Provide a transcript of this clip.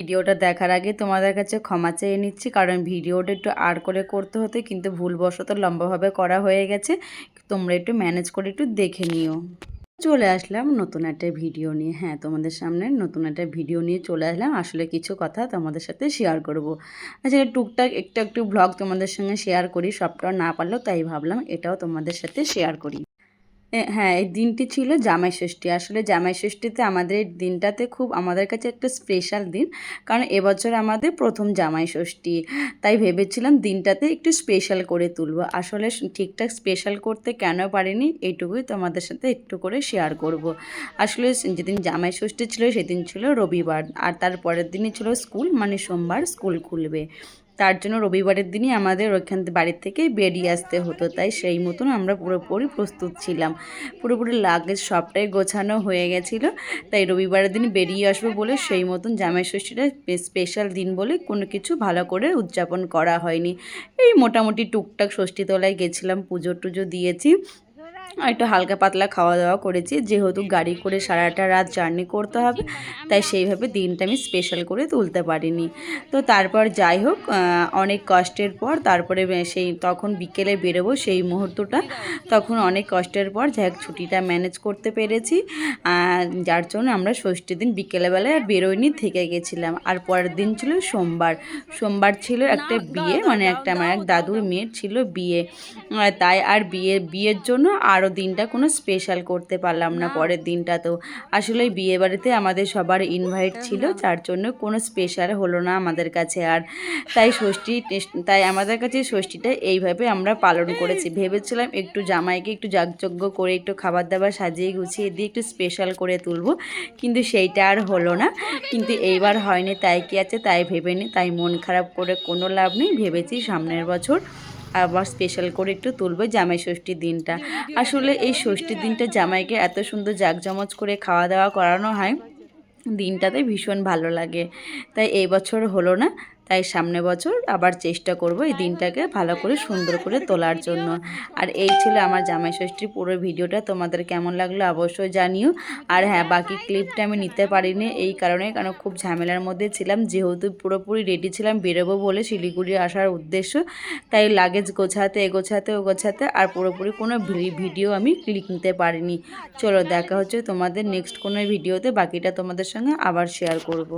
ভিডিওটা দেখার আগে তোমাদের কাছে ক্ষমা চেয়ে নিচ্ছি, কারণ ভিডিওটা একটু আর করে করতে হতে কিন্তু ভুলবশত লম্বাভাবে করা হয়ে গেছে। তোমরা একটু ম্যানেজ করে একটু দেখে নিও। চলে আসলাম নতুন একটা ভিডিও নিয়ে। হ্যাঁ তোমাদের সামনে নতুন একটা ভিডিও নিয়ে চলে আসলাম। আসলে কিছু কথা তোমাদের সাথে শেয়ার করব। আচ্ছা টুকটাক একটু একটু ব্লগ তোমাদের সঙ্গে শেয়ার করি। সবটা না পারলেও তাই ভাবলাম এটাও তোমাদের সাথে শেয়ার করি। হ্যাঁ এই দিনটি ছিল জামাই ষষ্ঠী। আসলে জামাই ষষ্ঠীতে আমাদের এই দিনটাতে খুব আমাদের কাছে একটা স্পেশাল দিন, কারণ এবছর আমাদের প্রথম জামাই ষষ্ঠী। তাই ভেবেছিলাম দিনটাতে একটু স্পেশাল করে তুলবো। আসলে ঠিকঠাক স্পেশাল করতে কেন পারিনি, এইটুকুই তোমাদের সাথে একটু করে শেয়ার করব। আসলে যেদিন জামাই ষষ্ঠী ছিল, সেদিন ছিল রবিবার, আর তার পরের দিনই ছিল স্কুল মানে সোমবার স্কুল খুলবে। তার জন্য রবিবারের দিনই আমাদের ওইখান বাড়ির থেকে বেরিয়ে আসতে হতো। তাই সেই মতন আমরা পুরোপুরি প্রস্তুত ছিলাম। পুরোপুরি লাগেজ সবটাই গোছানো হয়ে গেছিল। তাই রবিবারের দিন বেরিয়ে আসব বলে সেই মতন জামাই ষষ্ঠীটা স্পেশাল দিন বলে কোনো কিছু ভালো করে উদযাপন করা হয়নি। এই মোটামুটি টুকটাক ষষ্ঠীতলায় গেছিলাম, পুজো টুজো দিয়েছি। একটু হালকা পাতলা খাওয়া দাওয়া করেছি। যেহেতু গাড়ি করে সারাটা রাত জার্নি করতে হবে, তাই সেইভাবে দিনটা আমি স্পেশাল করে তুলতে পারিনি। তো তারপর যাই হোক অনেক কষ্টের পর তারপরে সেই তখন বিকেলে বেরোবো সেই মুহূর্তটা, তখন অনেক কষ্টের পর যাই ছুটিটা ম্যানেজ করতে পেরেছি। যার জন্য আমরা ষষ্ঠীর দিন বিকেলবেলায় আর বেরোয়নি থেকে গেছিলাম। আর পরের দিন ছিল সোমবার। সোমবার ছিল একটা বিয়ে মানে একটা আমার এক দাদুর মেয়ের ছিল বিয়ে। তাই আর বিয়ে, বিয়ের জন্য আরও দিনটা কোনো স্পেশাল করতে পারলাম না পরের দিনটা তো আসলে বিয়ে বাড়িতে আমাদের সবার ইনভাইট ছিল যার জন্য কোনো স্পেশাল হলো না আমাদের কাছে। আর তাই ষষ্ঠী তাই আমাদের কাছে ষষ্ঠীটা এইভাবে আমরা পালন করেছি। ভেবেছিলাম একটু জামাইকে একটু যাগযজ্ঞ করে একটু খাবার দাবার সাজিয়ে গুছিয়ে দিয়ে একটু স্পেশাল করে তুলবো কিন্তু সেইটা আর হলো না। কিন্তু এইবার হয়নি তাই কি আছে তাই ভেবে নি তাই মন খারাপ করে কোনো লাভ নেই ভেবেছি সামনের বছর আবার স্পেশাল করে একটু তুলবো জামাই ষষ্ঠীর দিনটা। আসলে এই ষষ্ঠীর দিনটা জামাইকে এত সুন্দর জাঁকজমচ করে খাওয়া দাওয়া করানো হয়, দিনটাতে ভীষণ ভালো লাগে। তাই এই বছর হলো না তাই সামনে বছর আবার চেষ্টা করব এই দিনটাকে ভালো করে সুন্দর করে তোলার জন্য। আর এই ছিল আমার জামাই ষষ্ঠীর পুরো ভিডিওটা, তোমাদের কেমন লাগল অবশ্যই জানিও। আর হ্যাঁ বাকি ক্লিপটা আমি নিতে পারিনি এই কারণে, কারণ খুব ঝামেলার মধ্যে ছিলাম। যেহেতু পুরোপুরি রেডি ছিলাম বেরোবো বলে শিলিগুড়ি আসার উদ্দেশ্য, তাই লাগেজ গোছাতে, এগোছাতে, ওগোছাতে আর পুরোপুরি কোনো ভিডিও আমি ক্লিক নিতে পারিনি। চলো দেখা হচ্ছে তোমাদের নেক্সট কোনো ভিডিওতে, বাকিটা তোমাদের সঙ্গে আবার শেয়ার করব।